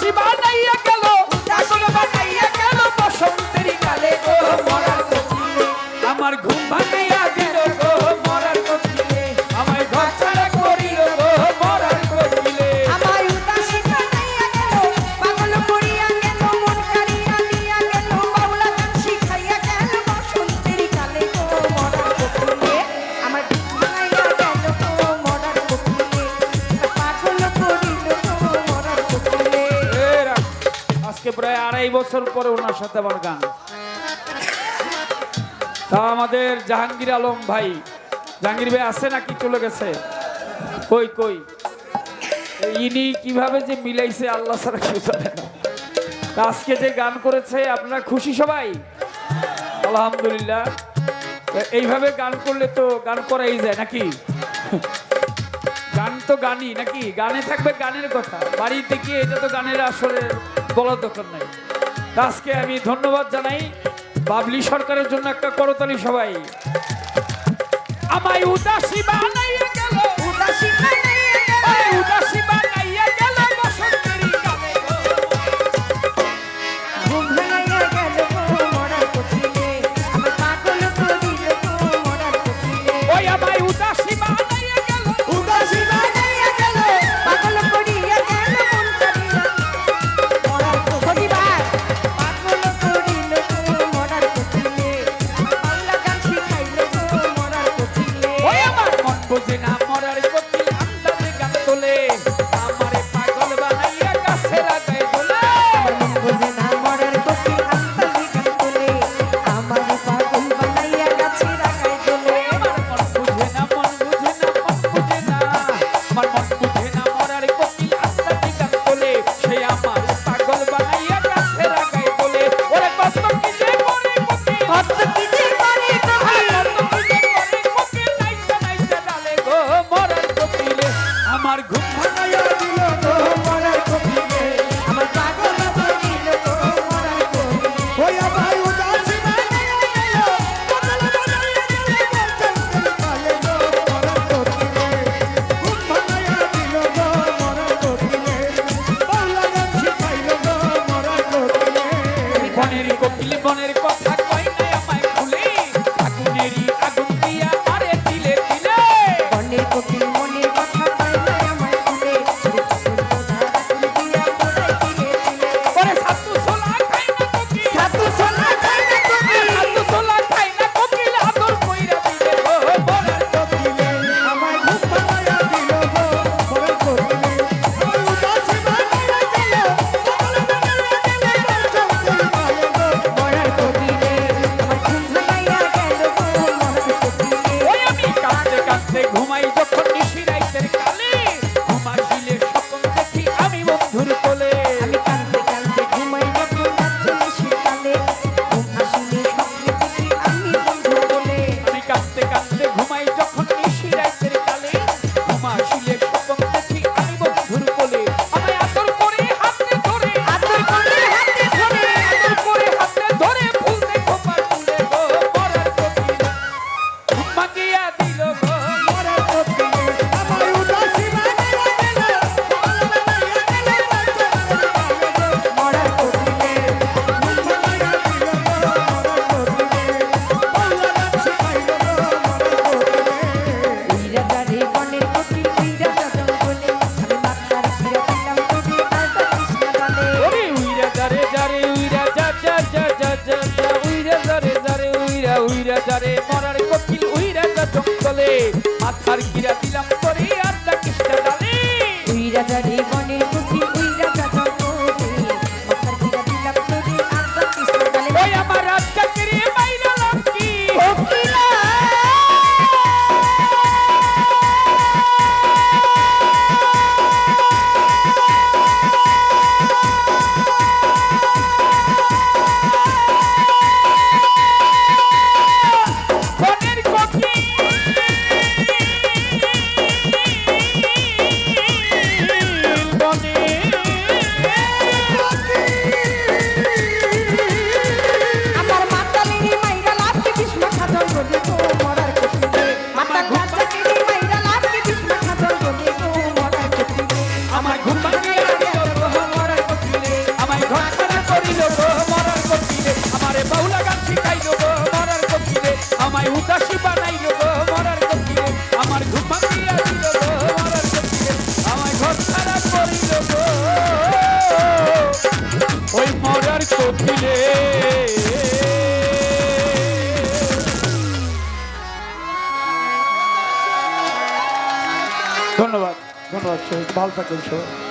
शिवा नहीं है আজকে প্রায় আড়াই বছর পরে ওনার সাথে আমার গান। তা আমাদের জাহাঙ্গীর আলম ভাই। জাহাঙ্গীর ভাই আছে নাকি? চলে গেছে। কই কই? ইনি কীভাবে যে মিলাইছে, আল্লাহ সারা কেউ জানে না। আজকে যে গান করেছে, আপনারা খুশি সবাই? আলহামদুলিল্লাহ। এইভাবে গান করলে তো গান করাই যায়, নাকি? গান তো গানই, নাকি? গানে থাকবে গানের কথা। বাড়িতে গিয়ে এটা তো গানের আসলে বলার দরকার নাই। আজকে আমি ধন্যবাদ জানাই বাবলি সরকারের জন্য একটা করতালি সবাই। আমায় উদাসী বানা পাড়ার কপিল উইরা জঙ্গলে মাথার গিরা দিলাম করে ধন্যবাদ ধন্যবাদ সবাই ভালো থাকবেন সবাই।